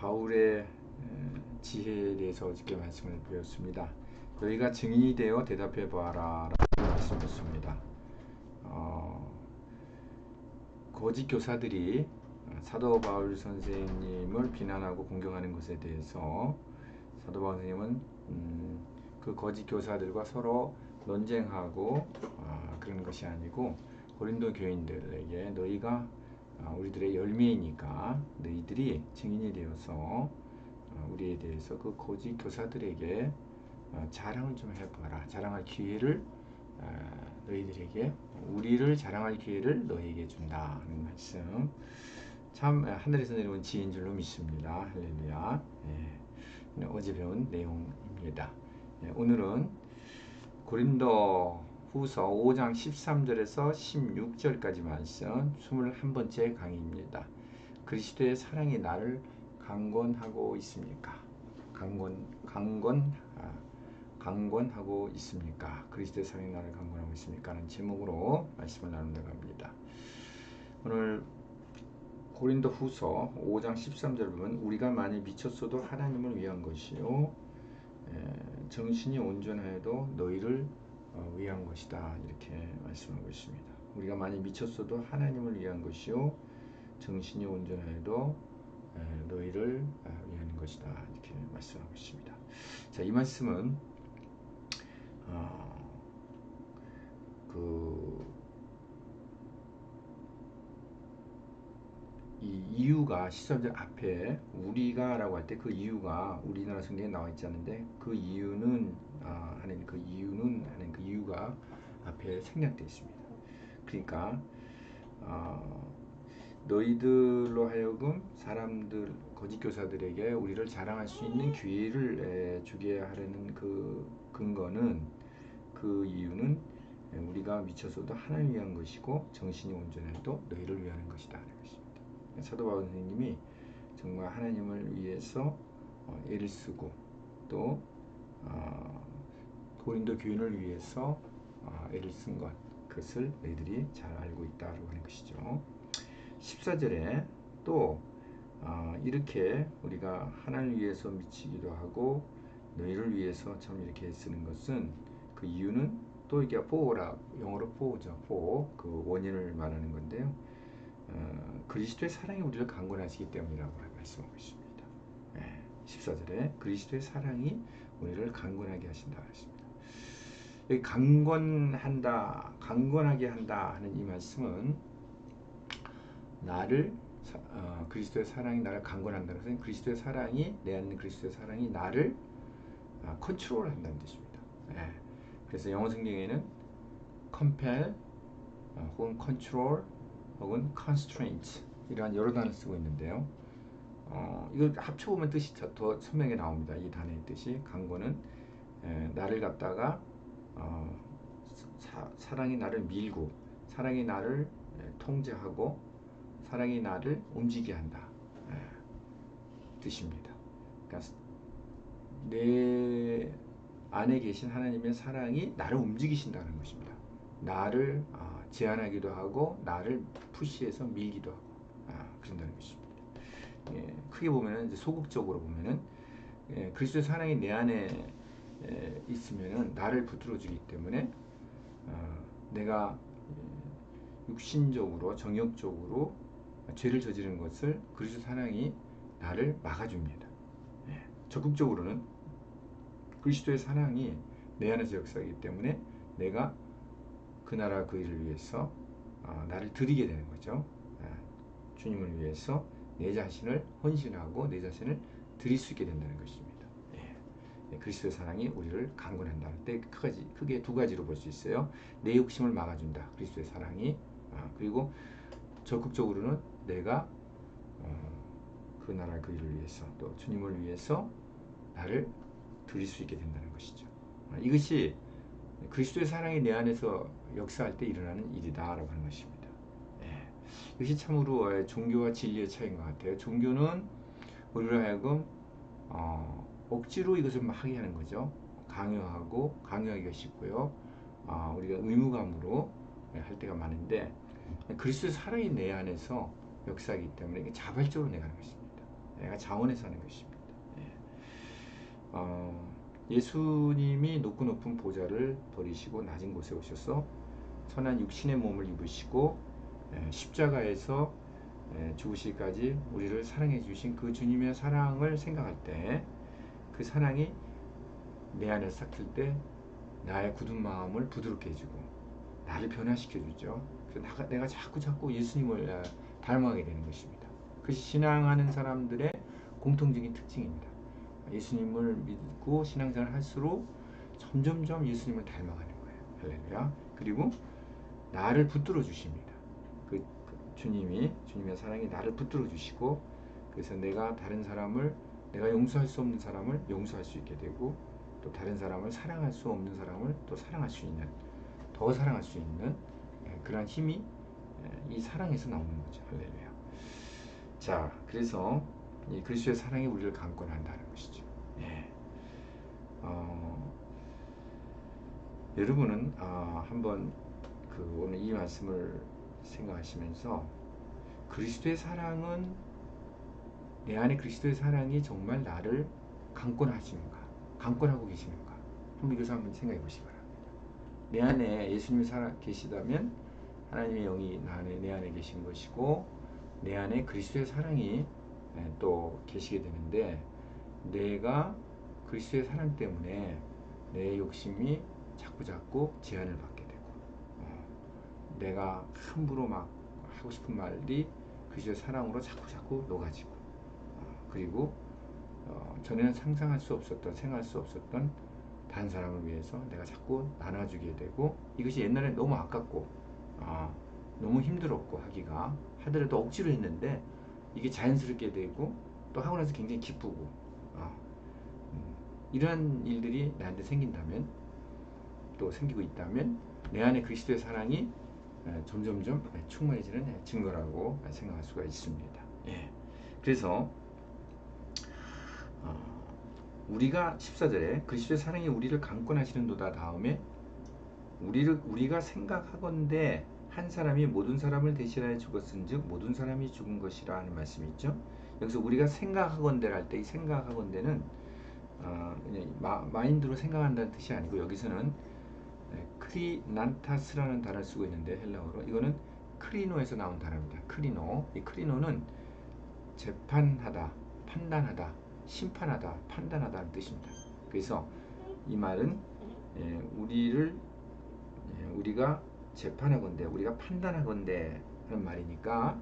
바울의 지혜에 대해서 어저께 말씀을 배웠습니다. 너희가 증인이 되어 대답해 보아라 라고 말씀했습니다. 어, 거짓 교사들이 사도 바울 선생님을 비난하고 공격하는 것에 대해서 사도 바울 선생님은 음, 그 거짓 교사들과 서로 논쟁하고 어, 그런 것이 아니고 고린도 교인들에게 너희가 어, 우리들의 열매이니까 너희들이 증인이 되어서 어, 우리에 대해서 그 거짓 교사들에게 어, 자랑을 좀 해봐라. 자랑할 기회를 너희들에게 우리를 자랑할 기회를 너희에게 준다 하는 말씀. 참 하늘에서 내려온 지인 줄로 믿습니다. 할렐루야. 예. 어제 배운 내용입니다. 예. 오늘은 고린도 후서 5장 13절에서 16절까지 말씀 21번째 강의입니다. 그리스도의 사랑이 나를 강권하고 있습니까? 강권, 강권, 아, 강권하고 있습니까? 그리스도의 사랑이 나를 강권하고 있습니까? 라는 제목으로 말씀을 나누려고 합니다. 오늘 고린도 후서 5장 13절 보면 우리가 많이 미쳤어도 하나님을 위한 것이요 에, 정신이 온전하여도 너희를 어, 위한 것이다 이렇게 말씀하고 있습니다. 우리가 많이 미쳤어도 하나님을 위한 것이요 정신이 온전하여도 너희를 아, 위한 것이다 이렇게 말씀하고 있습니다. 자, 이 말씀은 어, 그 이 이유가 13절 앞에 우리가라고 할 때 그 이유가 우리나라 성경에 나와 있지 않은데 그 이유는 아, 하는 그 이유는 하는 그 이유가 앞에 생략되어 있습니다. 그러니까 어, 너희들로 하여금 사람들 거짓 교사들에게 우리를 자랑할 수 있는 기회를 에, 주게 하려는 그 근거는 그 이유는 우리가 미쳐서도 하나님 위한 것이고 정신이 온전해도 너희를 위하는 것이다 하는 것입니다. 사도 바울 선생님이 정말 하나님을 위해서 어, 애를 쓰고 또 어, 고린도 교인을 위해서 어, 애를 쓴 것, 그것을 너희들이 잘 알고 있다고 하는 것이죠. 14절에 또 어, 이렇게 우리가 하나님을 위해서 미치기도 하고 너희를 위해서 참 이렇게 쓰는 것은 그 이유는 또 이게 포라 영어로 포죠 포 그 원인을 말하는 건데요. 어, 그리스도의 사랑이 우리를 강권하시기 때문이라고 말씀하고 있습니다. 네, 14절에 그리스도의 사랑이 우리를 강권하게 하신다 하십니다. 강권한다, 강권하게 한다 하는 이 말씀은 나를 어, 그리스도의 사랑이 나를 강권한다는 것은 그리스도의 사랑이 내 안에 그리스도의 사랑이 나를 어, 컨트롤한다는 뜻입니다. 예. 그래서 영어 성경에는 compel 어, 혹은 control 혹은 constraint 이러한 여러 단어를 쓰고 있는데요. 어, 이걸 합쳐보면 뜻이 더 선명하게 나옵니다. 이 단어의 뜻이 강권은 에, 나를 갖다가 어, 사, 사랑이 나를 밀고 사랑이 나를 에, 통제하고 사랑이 나를 움직이게 한다 에, 뜻입니다. 그러니까 내 안에 계신 하나님의 사랑이 나를 움직이신다는 것입니다. 나를 아, 제한하기도 하고 나를 푸시해서 밀기도 하고 아, 그런다는 것입니다. 예, 크게 보면은 소극적으로 보면은 예, 그리스도의 사랑이 내 안에 에, 있으면은 나를 붙들어주기 때문에 어, 내가 예, 육신적으로 정욕적으로 죄를 저지른 것을 그리스도 사랑이 나를 막아줍니다. 예, 적극적으로는 그리스도의 사랑이 내 안에서 역사하기 때문에 내가 그 나라 그 일을 위해서 어, 나를 드리게 되는 거죠. 예, 주님을 위해서 내 자신을 헌신하고 내 자신을 드릴 수 있게 된다는 것입니다. 예, 그리스도의 사랑이 우리를 강권한다 때 크게, 두 가지로 볼 수 있어요. 내 욕심을 막아준다. 그리스도의 사랑이 아, 그리고 적극적으로는 내가 어, 그 나라 그 일을 위해서 또 주님을 위해서 나를 드릴 수 있게 된다는 것이죠. 아, 이것이 그리스도의 사랑이 내 안에서 역사할 때 일어나는 일이다라고 하는 것입니다. 예. 이것이 참으로 종교와 진리의 차이인 것 같아요. 종교는 우리로 하여금 어, 억지로 이것을 막 하게 하는 거죠. 강요하고 강요하기가 쉽고요. 어, 우리가 의무감으로 할 때가 많은데 그리스도의 사랑이 내 안에서 역사하기 때문에 자발적으로 내가는 것입니다. 내가 자원해서 하는 것입니다. 예. 어, 예수님이 높고 높은 보좌를 버리시고 낮은 곳에 오셔서 선한 육신의 몸을 입으시고 예, 십자가에서 예, 죽으시기까지 우리를 사랑해 주신 그 주님의 사랑을 생각할 때 그 사랑이 내 안에 삭힐 때 나의 굳은 마음을 부드럽게 해주고 나를 변화시켜 주죠. 그래서 내가, 자꾸 자꾸 예수님을 아, 닮아가게 되는 것입니다. 그것이 신앙하는 사람들의 공통적인 특징입니다. 예수님을 믿고 신앙생활을 할수록 점점점 예수님을 닮아가는 거예요. 할렐루야. 그리고 나를 붙들어 주십니다. 그, 그 주님이 주님의 사랑이 나를 붙들어 주시고 그래서 내가 다른 사람을 내가 용서할 수 없는 사람을 용서할 수 있게 되고 또 다른 사람을 사랑할 수 없는 사람을 또 사랑할 수 있는 더 사랑할 수 있는 예, 그러한 힘이 예, 이 사랑에서 나오는 거죠. 할렐루야. 자, 그래서 이 그리스도의 사랑이 우리를 강권한다는 것이죠. 예. 어, 여러분은 어, 한번 그 오늘 이 말씀을 생각하시면서 그리스도의 사랑은 내 안에 그리스도의 사랑이 정말 나를 강권하시는가, 강권하고 계시는가, 한번 이것을 한번 생각해 보시기 바랍니다. 내 안에 예수님이 살아 계시다면 하나님의 영이 나 안에 내 안에 계신 것이고 내 안에 그리스도의 사랑이 예, 또 계시게 되는데 내가 그리스도의 사랑 때문에 내 욕심이 자꾸 자꾸 제한을 받게 되고 어, 내가 함부로 막 하고 싶은 말이 그리스도의 사랑으로 자꾸 자꾸 녹아지고 어, 그리고 어, 전에는 상상할 수 없었던 생각할 수 없었던 다른 사람을 위해서 내가 자꾸 나눠주게 되고 이것이 옛날에 너무 아깝고 아, 너무 힘들었고 하기가 하더라도 억지로 했는데 이게 자연스럽게 되고 또 하고 나서 굉장히 기쁘고 아, 음, 이러한 일들이 나한테 생긴다면 또 생기고 있다면 내 안에 그리스도의 사랑이 에, 점점점 충만해지는 에, 증거라고 생각할 수가 있습니다. 예. 그래서 어, 우리가 14절에 그리스도의 사랑이 우리를 강권하시는도다 다음에 우리를 우리가 생각하건대 한 사람이 모든 사람을 대신하여 죽었은즉 모든 사람이 죽은 것이라 하는 말씀이 있죠. 여기서 우리가 생각하건대 할 때 이 생각하건대는 어, 마, 마인드로 생각한다는 뜻이 아니고 여기서는 네, 크리난타스라는 단어를 쓰고 있는데 헬라어로 이거는 크리노에서 나온 단어입니다. 크리노. 이 크리노는 재판하다, 판단하다, 심판하다, 판단하다는 뜻입니다. 그래서 이 말은 예, 우리를 예, 우리가 재판하건대, 우리가 판단하건대 하는 말이니까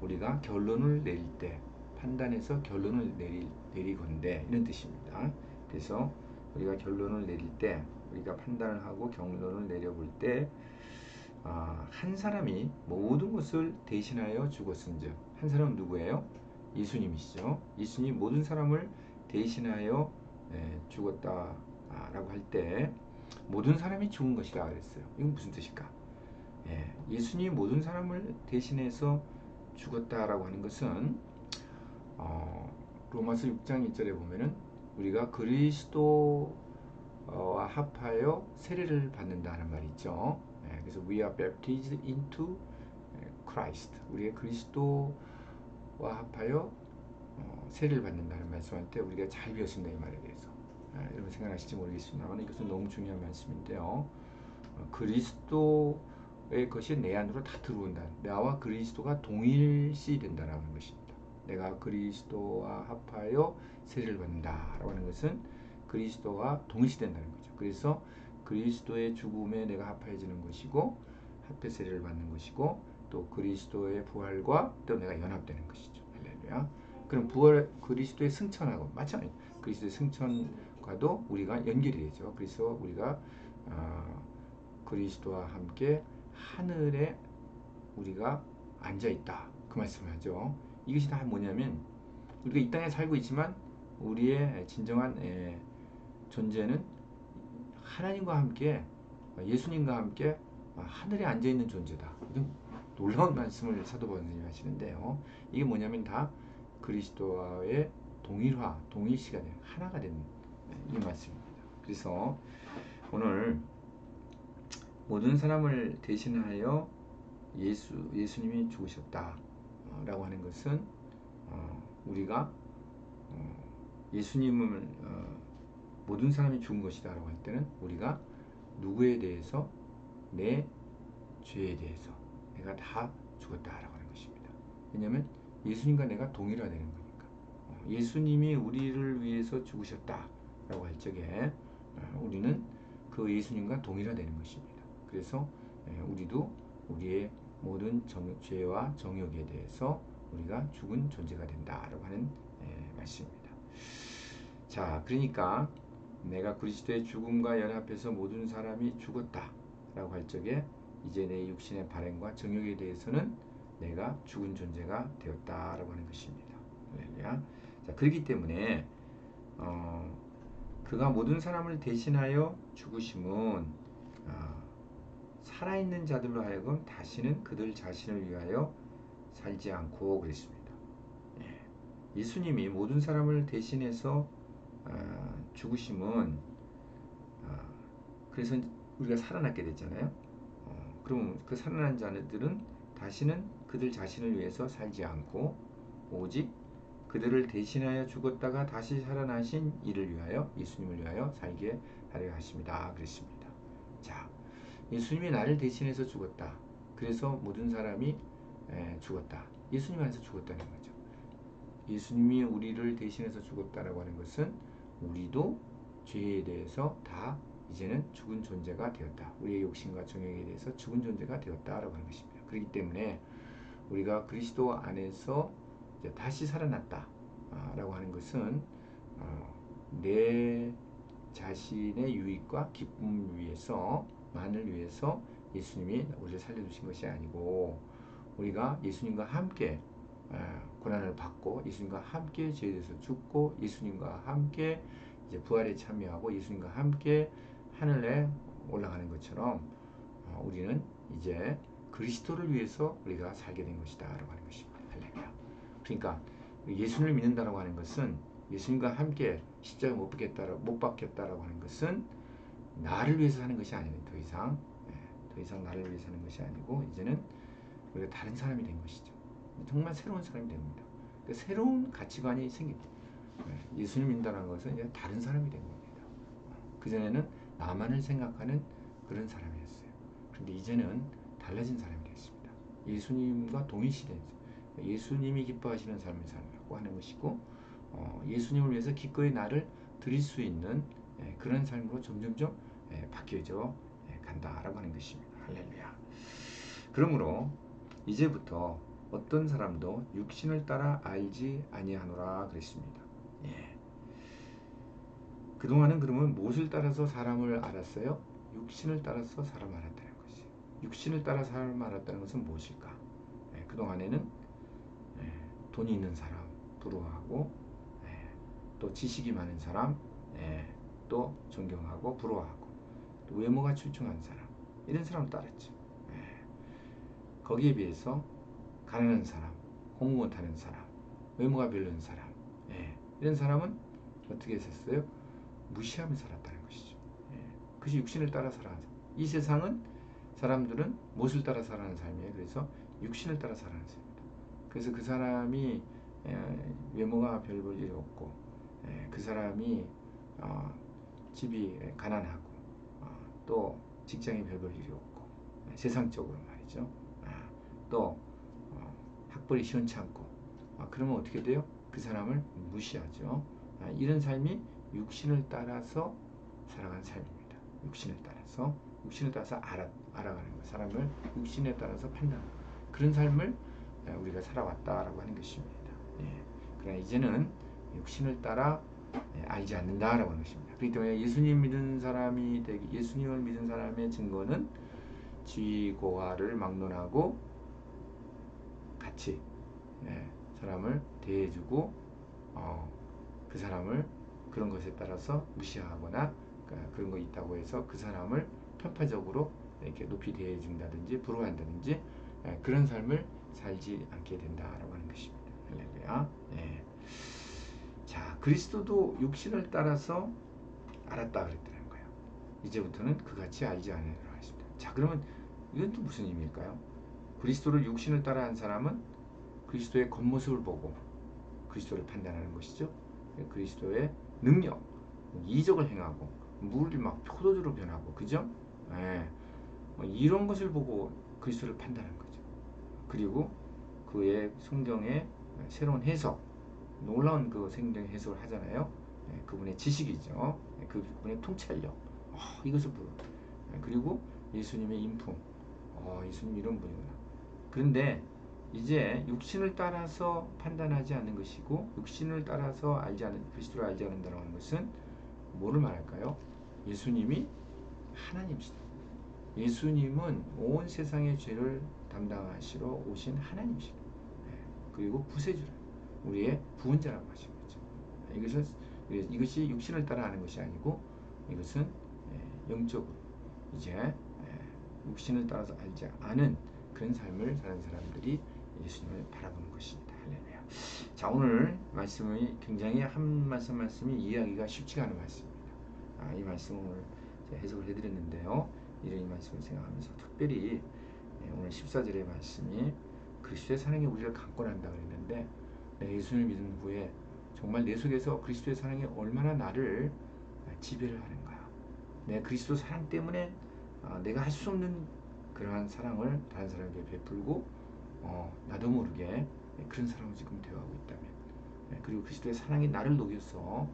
우리가 결론을 내릴 때 판단해서 결론을 내리, 내리건대 이런 뜻입니다. 그래서 우리가 결론을 내릴 때 우리가 판단을 하고 결론을 내려볼 때 아, 한 사람이 모든 것을 대신하여 죽었은즉 한 사람은 누구예요? 예수님이시죠. 예수님 모든 사람을 대신하여 예, 죽었다라고 할 때 모든 사람이 죽은 것이라 그랬어요. 이건 무슨 뜻일까? 예, 예수님 모든 사람을 대신해서 죽었다라고 하는 것은 어, 로마서 6장 1절에 보면은 우리가 그리스도와 합하여 세례를 받는다는 말이 있죠. 예, 그래서 we are baptized into Christ. 우리가 그리스도 와 합하여 어, 세례를 받는다는 말씀할 때 우리가 잘 배웠습니다 이 말에 대해서. 아, 여러분 생각하실지 모르겠습니다만 이것은 너무 중요한 말씀인데요. 어, 그리스도의 것이 내 안으로 다 들어온다. 나와 그리스도가 동일시 된다라는 것입니다. 내가 그리스도와 합하여 세례를 받는다라고 하는 것은 그리스도와 동일시 된다는 거죠. 그래서 그리스도의 죽음에 내가 합해지는 것이고 합해 세례를 받는 것이고 또 그리스도의 부활과 또 내가 연합되는 것이죠. 할렐루야. 그럼 부활 그리스도의 승천하고 마찬가지 그리스도의 승천과도 우리가 연결이 되죠. 그래서 우리가 어, 그리스도와 함께 하늘에 우리가 앉아 있다. 그 말씀을 하죠. 이것이 다 뭐냐면 우리가 이 땅에 살고 있지만 우리의 진정한 에, 존재는 하나님과 함께 예수님과 함께 하늘에 앉아 있는 존재다. 놀라운 말씀을 사도 바울님이 하시는데요. 이게 뭐냐면 다 그리스도와의 동일화, 동일시가 된 하나가 된이 말씀입니다. 그래서 오늘 모든 사람을 대신하여 예수 예수님이 죽으셨다라고 하는 것은 어, 우리가 예수님은 어, 모든 사람이 죽은 것이다라고 할 때는 우리가 누구에 대해서 내 죄에 대해서 내가 다 죽었다라고 하는 것입니다. 왜냐하면 예수님과 내가 동일화되는 거니까. 어, 예수님이 우리를 위해서 죽으셨다라고 할 적에 어, 우리는 그 예수님과 동일화되는 것입니다. 그래서 예, 우리도 우리의 모든 정, 죄와 정욕에 대해서 우리가 죽은 존재가 된다라고 하는 예, 말씀입니다. 자, 그러니까 내가 그리스도의 죽음과 연합해서 모든 사람이 죽었다라고 할 적에 이제 내 육신의 발행과 정욕에 대해서는 내가 죽은 존재가 되었다라고 하는 것입니다. 할렐루야. 자, 그렇기 때문에 어, 그가 모든 사람을 대신하여 죽으심은 어, 살아있는 자들로 하여금 다시는 그들 자신을 위하여 살지 않고 그랬습니다. 예. 예수님이 모든 사람을 대신해서 어, 죽으심은 어, 그래서 우리가 살아났게 됐잖아요. 어, 그럼 그 살아난 자들은 다시는 그들 자신을 위해서 살지 않고 오직 그들을 대신하여 죽었다가 다시 살아나신 이를 위하여 예수님을 위하여 살게 하려 하십니다. 그랬습니다. 자, 예수님이 나를 대신해서 죽었다. 그래서 모든 사람이 에, 죽었다. 예수님 안에서 죽었다는 거죠. 예수님이 우리를 대신해서 죽었다라고 하는 것은 우리도 죄에 대해서 다 이제는 죽은 존재가 되었다. 우리의 욕심과 정욕에 대해서 죽은 존재가 되었다라고 하는 것입니다. 그렇기 때문에 우리가 그리스도 안에서 다시 살아났다라고 하는 것은 어, 내 자신의 유익과 기쁨 위해서 만을 위해서 예수님이 우리를 살려주신 것이 아니고 우리가 예수님과 함께 고난을 받고 예수님과 함께 죄에 대해서 죽고 예수님과 함께 부활에 참여하고 예수님과 함께 하늘에 올라가는 것처럼 어, 우리는 이제 그리스도를 위해서 우리가 살게 된 것이다 라고 하는 것입니다. 할렐루야. 그러니까 예수를 믿는다라고 하는 것은 예수님과 함께 십자가 못 받겠다라고 못 받겠다라고 하는 것은 나를 위해서 사는 것이 아니에요. 더 이상 더 이상 나를 위해 사는 것이 아니고 이제는 우리가 다른 사람이 된 것이죠. 정말 새로운 사람이 됩니다. 그러니까 새로운 가치관이 생깁니다. 예수님 믿는다는 것은 이제 다른 사람이 된 겁니다. 그전에는 나만을 생각하는 그런 사람이었어요. 그런데 이제는 달라진 사람이 됐습니다. 예수님과 동일시된 예수님이 기뻐하시는 삶을 살라고 하는 것이고 어, 예수님을 위해서 기꺼이 나를 드릴 수 있는 예, 그런 삶으로 점점점 예, 바뀌어져 예, 간다라고 하는 것입니다. 할렐루야. 그러므로 이제부터 어떤 사람도 육신을 따라 알지 아니하노라 그랬습니다. 예. 그동안은 그러면 무엇을 따라서 사람을 알았어요? 육신을 따라서 사람을 알았다는 것이. 육신을 따라 사람을 알았다는 것은 무엇일까? 예, 그동안에는 예, 돈이 있는 사람 부러워하고 예, 또 지식이 많은 사람 예, 또 존경하고 부러워하고 또 외모가 출중한 사람 이런 사람 따랐죠. 예. 거기에 비해서 가난한 사람, 공부 못하는 사람, 외모가 별로인 사람, 예. 이런 사람은 어떻게 했었어요? 무시하며 살았다는 것이죠. 예. 그것이 육신을 따라 살아가는 이 세상은 사람들은 무엇을 따라 살아가는 삶이에요. 그래서 육신을 따라 살아가는 삶입니다. 그래서 그 사람이 예, 외모가 별 볼 일이 없고 예, 그 사람이 어, 집이 가난하고 어, 또 직장이 별 볼 일이 없고 예, 세상적으로 말이죠. 아, 또 학벌이 시원찮고 아, 그러면 어떻게 돼요? 그 사람을 무시하죠. 아, 이런 삶이 육신을 따라서 살아가는 삶입니다. 육신을 따라서 육신을 따라서 알아, 알아가는 것, 사람을 육신에 따라서 판단하는 그런 삶을 아, 우리가 살아왔다라고 하는 것입니다. 예. 그러나 이제는 육신을 따라 예, 알지 않는다라고 하는 것입니다. 그렇기 때문에 예수님 믿은 사람이 되기, 예수님을 믿은 사람의 증거는 지고화를 막론하고 같이 예, 사람을 대해주고 어, 그 사람을 그런 것에 따라서 무시하거나 그러니까 그런 거 있다고 해서 그 사람을 편파적으로 이렇게 높이 대해준다든지 부러워한다든지 예, 그런 삶을 살지 않게 된다라고 하는 것입니다. 할렐루야. 예. 자 그리스도도 육신을 따라서 알았다 그랬다는 거예요. 이제부터는 그같이 알지 않으리라 했습니다. 자 그러면 이건 또 무슨 의미일까요? 그리스도를 육신을 따라 한 사람은 그리스도의 겉모습을 보고 그리스도를 판단하는 것이죠. 그리스도의 능력, 이적을 행하고 물이 막 포도주로 변하고 그죠? 예. 뭐 이런 것을 보고 그리스도를 판단한 거죠. 그리고 그의 성경의 새로운 해석, 놀라운 그 성경 해석을 하잖아요. 예, 그분의 지식이죠. 예, 그분의 통찰력. 어, 이것을 보고 예, 그리고 예수님의 인품. 어, 예수님 이런 분이구나. 그런데 이제 육신을 따라서 판단하지 않는 것이고 육신을 따라서 알지 않는 그리스도를 알지 않는다는 것은 뭐를 말할까요? 예수님이 하나님이시다. 예수님은 온 세상의 죄를 담당하시러 오신 하나님이시다. 예, 그리고 구세주라. 우리의 구원자라고 하신 거죠. 이것은 이것이 육신을 따라 하는 것이 아니고 이것은 예, 영적으로 이제 예, 육신을 따라서 알지 않은 그런 삶을 사는 사람들이 예수님을 바라보는 것입니다. 할렐루야. 자 오늘 말씀이 굉장히 한 말씀 말씀이 이해하기가 쉽지가 않은 말씀입니다. 아, 이 말씀 오늘 제가 해석을 해드렸는데요. 이런 이 말씀을 생각하면서 특별히 예, 오늘 14절의 말씀이 그리스도의 사랑이 우리를 강권한다 그랬는데 내가 예수님을 믿은 후에 정말 내 속에서 그리스도의 사랑이 얼마나 나를 지배를 하는가. 내 그리스도 사랑 때문에 아, 내가 할 수 없는 그러한 사랑을 다른 사람에게 베풀고 어, 나도 모르게 그런 사람을 지금 대화하고 있다면. 예, 그리고 그리스도의 사랑이 나를 녹여서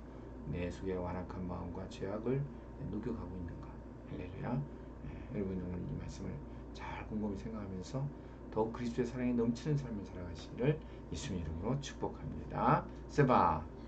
내 속에 완악한 마음과 죄악을 녹여가고 있는가. 할렐루야. 예, 여러분 오늘 이 말씀을 잘 곰곰이 생각하면서 더욱 그리스도의 사랑이 넘치는 삶을 살아가시기를 예수님 이름으로 축복합니다. 세바